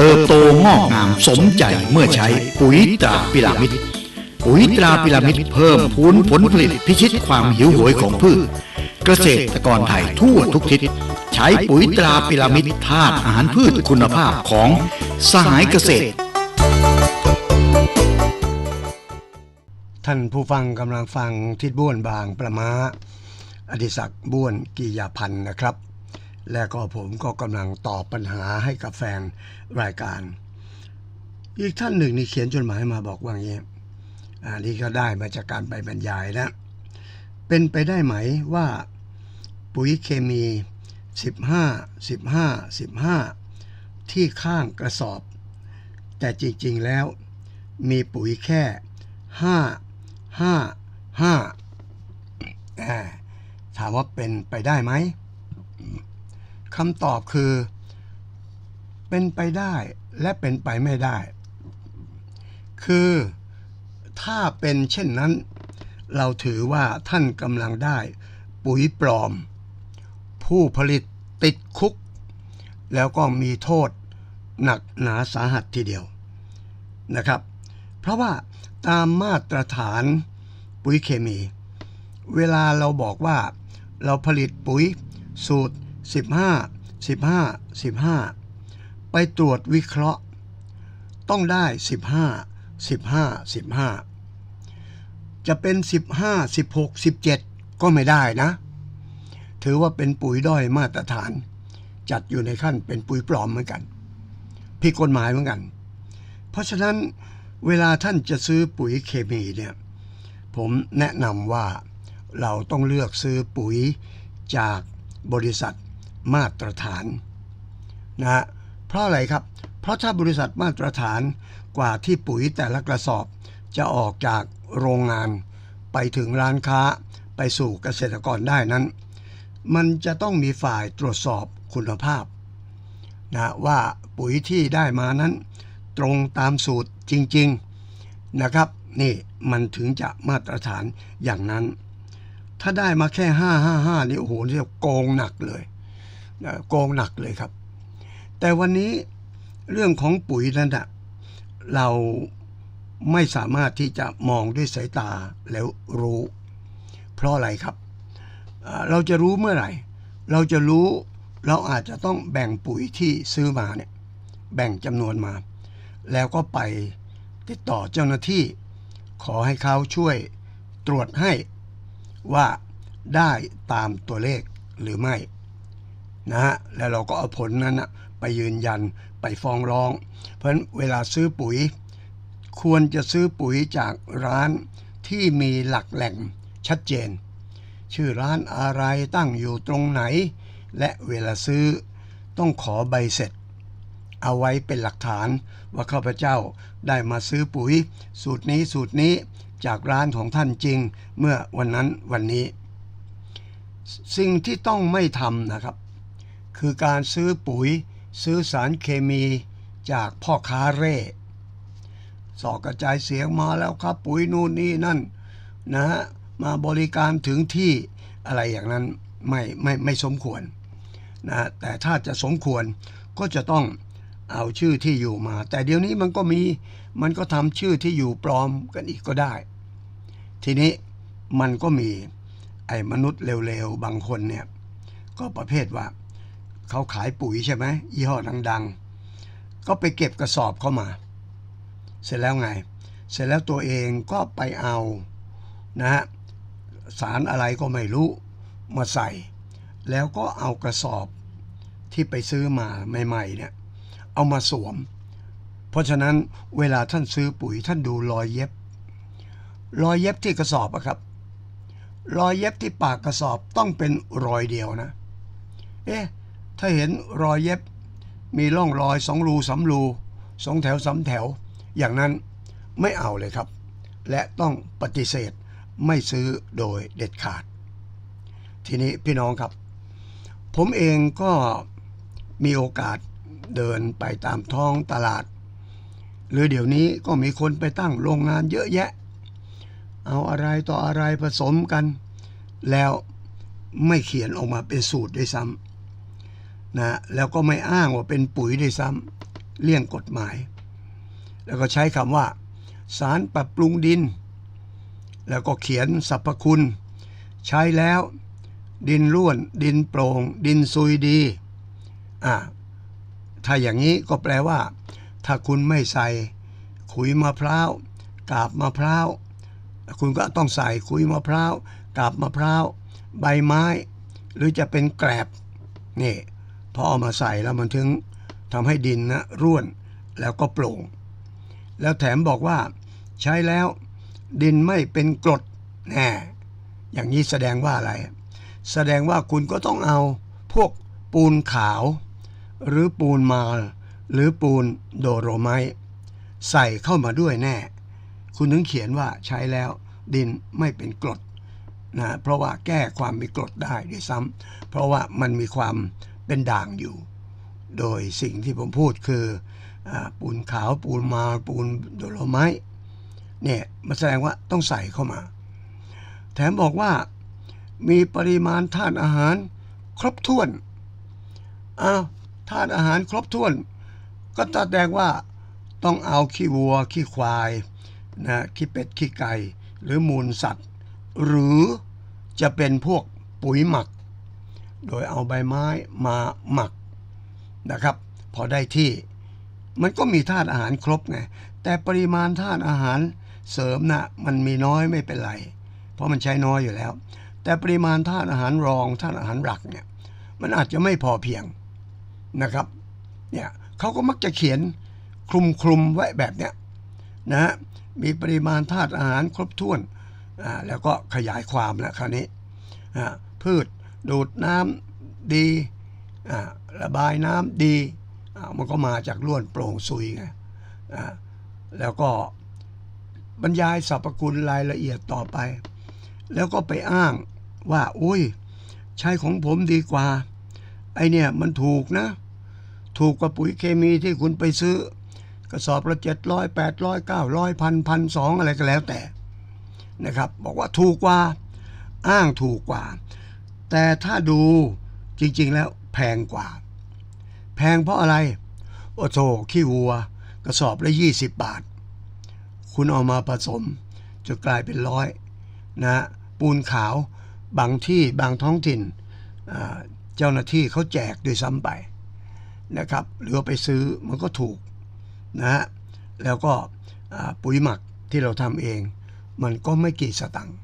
เติบโตงอกงามสมใจเมื่อใช้ปุ๋ยตราพิรามิดปุ๋ยตราพิรามิดเพิ่มพูนผลผลิตพิชิตความหิวโหยของพืช เกษตรกรไทยทั่วทุกทิศ ใช้ปุ๋ยตราพิรามิดธาตุอาหารพืชคุณภาพของสหายเกษตร ท่านผู้ฟังกำลังฟังทิดบ้วนบางประมาอดิศักดิ์บ้วนกิยาพันธ์นะครับ และก็ผมก็กำลังตอบปัญหาให้กับแฟนรายการ อีกท่านหนึ่งนี่เขียนจดหมายมาบอกว่าอย่างนี้อันนี้ก็ได้มาจากการไปบรรยายนะ เป็นไปได้ไหมว่าปุ๋ยเคมี 15 15 15 ที่ข้างกระสอบ แต่จริงๆแล้ว มีปุ๋ยแค่ห้าห้าห้าอ่าถามว่าเป็นไปได้ไหม คำตอบคือ เป็นไปได้และเป็นไปไม่ได้ คือถ้าเป็นเช่นนั้น เราถือว่าท่านกำลังได้ ปุ๋ยปลอม ผู้ผลิตติดคุก แล้วก็มีโทษหนักหนาสาหัสทีเดียวนะครับ เพราะว่าตามมาตรฐานปุ๋ยเคมี เวลาเราบอกว่าเราผลิตปุ๋ยสูตร 15 15 15 ไปตรวจวิเคราะห์ ต้องได้ 15 15 15 จะเป็น 15 16 17 ก็ไม่ได้นะ ถือว่าเป็นปุ๋ยด้อยมาตรฐาน จัดอยู่ในขั้นเป็นปุ๋ยปลอมเหมือนกันผิดกฎหมายเหมือนกัน เพราะฉะนั้นเวลาท่านจะซื้อปุ๋ยเคมีเนี่ยผมแนะนำว่าเราต้องเลือกซื้อปุ๋ยจากบริษัท มาตรฐานนะฮะเพราะอะไรครับ เพราะถ้าบริษัทมาตรฐานกว่าที่ปุ๋ยแต่ละกระสอบ จะออกจากโรงงานไปถึงร้านค้าไปสู่เกษตรกรได้นั้น มันจะต้องมีฝ่ายตรวจสอบคุณภาพนะว่าปุ๋ยที่ได้มานั้น ตรงตามสูตรจริง ๆนะครับนี่มันถึงจะมาตรฐานอย่างนั้น ถ้าได้มาแค่ 555 นี่โอ้โหเรียกโกงหนักเลย โกงหนักเลยครับ แต่วันนี้เรื่องของปุ๋ยนั้นนะเราไม่สามารถที่จะมองด้วยสายตาแล้วรู้ เพราะอะไรครับ เราจะรู้เมื่อไหร่ เราจะรู้เราอาจจะต้องแบ่งปุ๋ยที่ซื้อมาเนี่ยแบ่งจำนวนมา แล้วก็ไปติดต่อเจ้าหน้าที่ ขอให้เขาช่วยตรวจให้ว่าได้ตามตัวเลขหรือไม่ นะฮะแล้วเราก็เอาผลนั้นนะไปยืนยันไปฟ้องร้อง เพราะฉะนั้นเวลาซื้อปุ๋ย ควรจะซื้อปุ๋ยจากร้านที่มีหลักแหล่งชัดเจน ชื่อร้านอะไรตั้งอยู่ตรงไหน และเวลาซื้อต้องขอใบเสร็จ เอาไว้เป็นหลักฐานว่าข้าพเจ้าได้มาซื้อปุ๋ย สูตรนี้สูตรนี้จากร้านของท่านจริงเมื่อวันนั้นวันนี้ สิ่งที่ต้องไม่ทำนะครับ คือการซื้อปุ๋ย ซื้อสารเคมีจากพ่อค้าเร่สอกกระจายเสียงมาแล้วครับ ปุ๋ยนู่นนี่นั่นนะฮะมาบริการถึงที่อะไรอย่างนั้นไม่ไม่ไม่สมควรนะฮะแต่ถ้าจะสมควรก็จะต้องเอาชื่อที่อยู่มา แต่เดี๋ยวนี้มันก็มีมันก็ทำชื่อที่อยู่ปลอมกันอีกก็ได้ ทีนี้มันก็มีไอ้มนุษย์เร็วๆ บางคนเนี่ย ก็ประเภทว่า เขาขายปุ๋ยใช่ไหมยี่ห้อดัง ๆ ก็ไปเก็บกระสอบเข้ามา เสร็จแล้วไง เสร็จแล้วตัวเองก็ไปเอานะฮะสารอะไรก็ไม่รู้มาใส่ แล้วก็เอากระสอบที่ไปซื้อมาใหม่ๆเนี่ยเอามาสวม เพราะฉะนั้นเวลาท่านซื้อปุ๋ยท่านดูรอยเย็บ รอยเย็บที่กระสอบอะครับ รอยเย็บที่ปากกระสอบต้องเป็นรอยเดียวนะ เอ๊ะ ถ้าเห็นรอยเย็บ มีร่องรอยสองรูสารูสองแถวสาแถว อย่างนั้นไม่เอาเลยครับ และต้องปฏิเสธไม่ซื้อโดยเด็ดขาด ทีนี้พี่น้องครับ ผมเองก็มีโอกาสเดินไปตามท้องตลาด หรือเดี๋ยวนี้ก็มีคนไปตั้งโรงงานเยอะแยะ เอาอะไรต่ออะไรผสมกัน แล้วไม่เขียนออกมาเป็นสูตรด้วยซ้ำ นะแล้วก็ไม่อ้างว่าเป็นปุ๋ยด้วยซ้ำเลี่ยงกฎหมาย แล้วก็ใช้คำว่า สารปรับปรุงดิน แล้วก็เขียนสรรพคุณ ใช้แล้วดินร่วน ดินโปร่ง ดินซุยดีอ่าถ้าอย่างนี้ก็แปลว่า ถ้าคุณไม่ใส่ขุยมะพร้าวกาบมะพร้าวคุณก็ต้องใส่ขุยมะพร้าวกาบมะพร้าวใบไม้ หรือจะเป็นแกลบนี่ พอเอามาใส่แล้วมันถึงทำให้ดินนะร่วนแล้วก็โปร่ง แล้วแถมบอกว่าใช้แล้วดินไม่เป็นกรดแน่อย่างนี้แสดงว่าอะไร แสดงว่าคุณก็ต้องเอาพวกปูนขาว หรือปูนมาลหรือปูนโดโรไมใส่เข้ามาด้วยแน่ คุณถึงเขียนว่าใช้แล้วดินไม่เป็นกรดนะเพราะว่าแก้ความมีกรดได้ด้วยซ้ำเพราะว่ามันมีความ เป็นด่างอยู่ โดยสิ่งที่ผมพูดคืออปูนขาวปูนมาปูนโดโลไมต์เนี่ยมันแสดงว่าต้องใส่เข้ามา แถมบอกว่ามีปริมาณธาตุอาหารครบถ้วนอ้าวธาตุอาหารครบถ้วน ก็แสดงว่าต้องเอาขี้วัว ขี้ควายนะขี้เป็ดขี้ไก่ หรือมูลสัตว์ หรือจะเป็นพวกปุ๋ยหมัก โดยเอาใบไม้มาหมักนะครับ พอได้ที่ มันก็มีธาตุอาหารครบไงแต่ปริมาณธาตุอาหารเสริมนะมันมีน้อยไม่เป็นไร เพราะมันใช้น้อยอยู่แล้ว แต่ปริมาณธาตุอาหารรองธาตุอาหารหลักเนี่ยมันอาจจะไม่พอเพียงนะครับเนี่ยเขาก็มักจะเขียนคลุมคลุมๆไว้แบบเนี้ยนะฮะมีปริมาณธาตุอาหารครบถ้วนอ่าแล้วก็ขยายความแล้วคราวนี้อ่าพืช ดูดน้ำดีระบายน้ำดีมันก็มาจากล้วนโปร่งซุยไงแล้วก็บรรยายสรรพคุณรายละเอียดต่อไป แล้วก็ไปอ้างว่าอุ้ยใช้ของผมดีกว่า ไอเนี่ยมันถูกนะ ถูกกว่าปุ๋ยเคมีที่คุณไปซื้อกระสอบละเจ็ดร้อยแปดร้อยเก้าร้อยพันพันสองอะไรก็แล้วแต่นะครับ บอกว่าถูกกว่า อ้างถูกกว่า แต่ถ้าดูจริงๆแล้วแพงกว่า แพงเพราะอะไร โอ้โถขี้วัว กระสอบละยี่สิบบาท คุณเอามาผสมจะกลายเป็นร้อยนะปูนขาวบางที่บางท้องถิ่น เจ้าหน้าที่เขาแจกด้วยซ้ำไปนะครับหรือไปซื้อมันก็ถูกนะฮะแล้วก็ปุ๋ยหมักที่เราทำเอง มันก็ไม่กี่สตังค์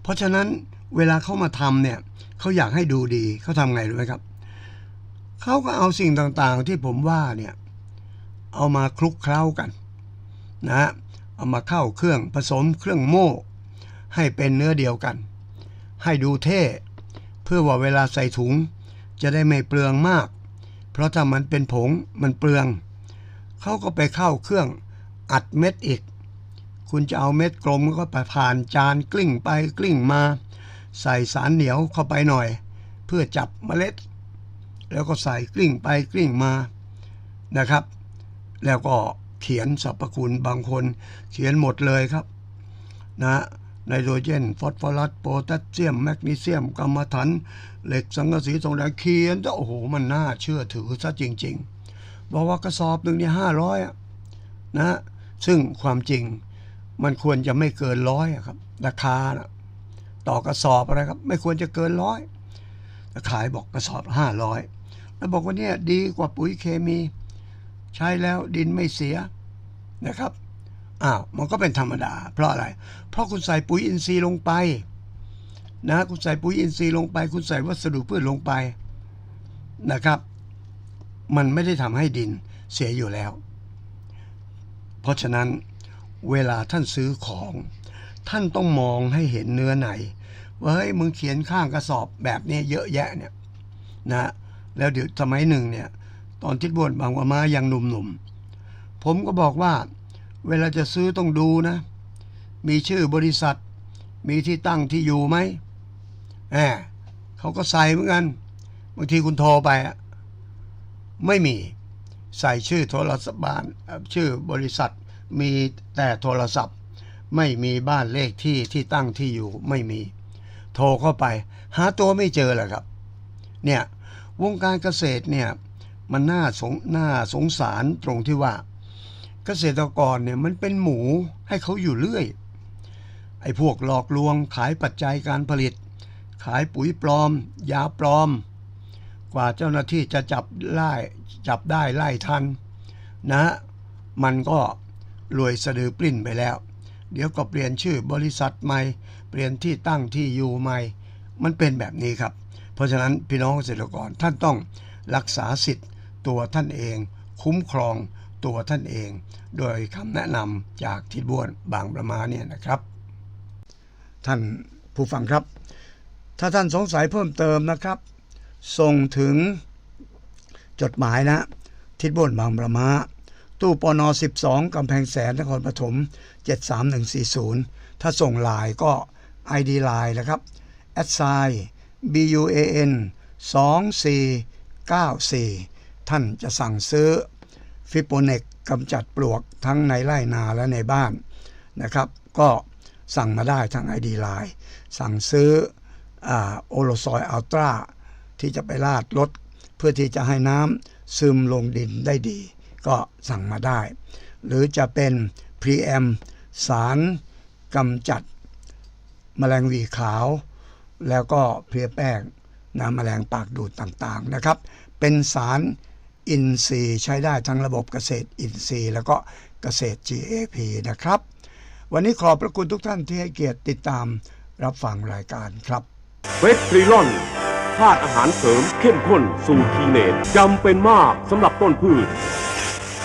เพราะฉะนั้น เวลาเขามาทำเนี่ยเขาอยากให้ดูดีเขาทำไงรู้ไหมครับเขาก็เอาสิ่งต่างๆที่ผมว่าเนี่ยเอามาคลุกเคล้ากันนะฮะเอามาเข้าเครื่องผสมเครื่องโม่ ให้เป็นเนื้อเดียวกัน ให้ดูเท่ เพื่อว่าเวลาใส่ถุงจะได้ไม่เปลืองมาก เพราะถ้ามันเป็นผงมันเปลือง เขาก็ไปเข้าเครื่องอัดเม็ดอีก คุณจะเอาเม็ดกลมก็ไปผ่านจานกลิ้งไปกลิ้งมา ใส่สารเหนียวเข้าไปหน่อย เพื่อจับเมล็ด แล้วก็ใส่กลิ้งไปกลิ้งมานะครับ แล้วก็เขียนสรรพคุณบางคนเขียนหมดเลยครับนะไนโตรเจน ฟอสฟอรัสโพแทสเซียม แมกนีเซียมกรรมะถัน เหล็กสังกะสีทองแดงเขียนโอ้โห มันน่าเชื่อถือซะจริง ๆ บอกว่ากระสอบหนึ่งเนี่ยห้าร้อยนะซึ่งความจริงมันควรจะไม่เกินร้อยอะครับ ราคานะ ต่อกระสอบอะไรครับ ไม่ควรจะเกินร้อยแต่ขายบอกกระสอบห้าร้อยแล้วบอกว่าเนี่ยดีกว่าปุ๋ยเคมี ใช้แล้วดินไม่เสียนะครับอ้าวมันก็เป็นธรรมดา เพราะอะไร เพราะคุณใส่ปุ๋ยอินทรีย์ลงไปนะคุณใส่ปุ๋ยอินทรีย์ลงไป คุณใส่วัสดุพืชลงไปนะครับ มันไม่ได้ทำให้ดินเสียอยู่แล้ว เพราะฉะนั้นเวลาท่านซื้อของ ท่านต้องมองให้เห็นเนื้อในว่าเฮ้ยมึงเขียนข้างกระสอบแบบนี้เยอะแยะเนี่ยนะแล้วเดี๋ยวสมัยหนึ่งเนี่ย ตอนทิดบวนบางว่ามายังหนุ่มๆ ผมก็บอกว่า เวลาจะซื้อต้องดูนะ มีชื่อบริษัท มีที่ตั้งที่อยู่ไหมแหมเขาก็ใส่เหมือนกัน บางทีคุณโทรไปอะไม่มีใส่ชื่อโทรศัพท์บ้านชื่อบริษัทมีแต่โทรศัพท์ ไม่มีบ้านเลขที่ที่ตั้งที่อยู่ไม่มี โทรเข้าไป หาตัวไม่เจอแหละครับ เนี่ยวงการเกษตรเนี่ยมันน่าสงน่าสงสารตรงที่ว่า เกษตรกรเนี่ยมันเป็นหมูให้เขาอยู่เรื่อย ไอ้พวกหลอกลวงขายปัจจัยการผลิต ขายปุ๋ยปลอม ยาปลอม กว่าเจ้าหน้าที่จะจับไล่จับได้ไล่ทัน นะ มันก็รวยสะดือปลิ้นไปแล้ว เดี๋ยวก็เปลี่ยนชื่อบริษัทใหม่ เปลี่ยนที่ตั้งที่อยู่ใหม่ มันเป็นแบบนี้ครับ เพราะฉะนั้นพี่น้องเกษตรกรท่านต้องรักษาสิทธิ์ตัวท่านเอง คุ้มครองตัวท่านเอง โดยคำแนะนำจากทิดบ้วนบางประมาเนี่ยนะครับ ท่านผู้ฟังครับ ถ้าท่านสงสัยเพิ่มเติมนะครับ ส่งถึงจดหมายนะ ทิศบนบางประมา ตู้ปน12กำแพงแสนนครปฐม73140 ถ้าส่งไลน์ก็ ID ไลน์นะครับ a d s i BUAN 2494 ท่านจะสั่งซื้อฟิโปเนกกำจัดปลวกทั้งในไร่นาและในบ้านนะครับ ก็สั่งมาได้ทาง ID ไลน์สั่งซื้อโอโลซอยอัลตราที่จะไปลาดรถเพื่อที่จะให้น้ำซึมลงดินได้ดี ก็สั่งมาได้ หรือจะเป็นพรีแอมสารกำจัดแมลงวีขาว แล้วก็เพลียแป้งน้ำแมลงปากดูดต่างๆนะครับ เป็นสารอินทรีย์ใช้ได้ทั้งระบบเกษตรอินทรีย์ แล้วก็เกษตร GAP นะครับ วันนี้ขอบพระคุณทุกท่านที่ให้เกียรติติดตามรับฟังรายการครับเวทริลอนธาตุอาหารเสริมเข้มข้นสูตรทีเนตจำเป็นมากสำหรับต้นพืช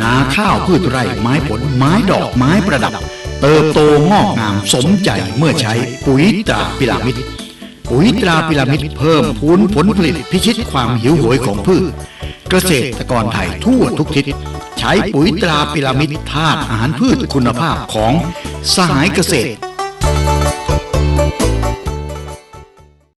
นาข้าวพืชไร่ไม้ผลไม้ดอกไม้ประดับ เติบโตงอกงามสมใจเมื่อใช้ปุ๋ยตราพิรามิดปุ๋ยตราพิรามิดเพิ่มพูนผลผลิตพิชิตความหิวโหยของพืช เกษตรกรไทยทั่วทุกทิศ ใช้ปุ๋ยตราพิรามิดธาตุอาหารพืชคุณภาพของสหายเกษตร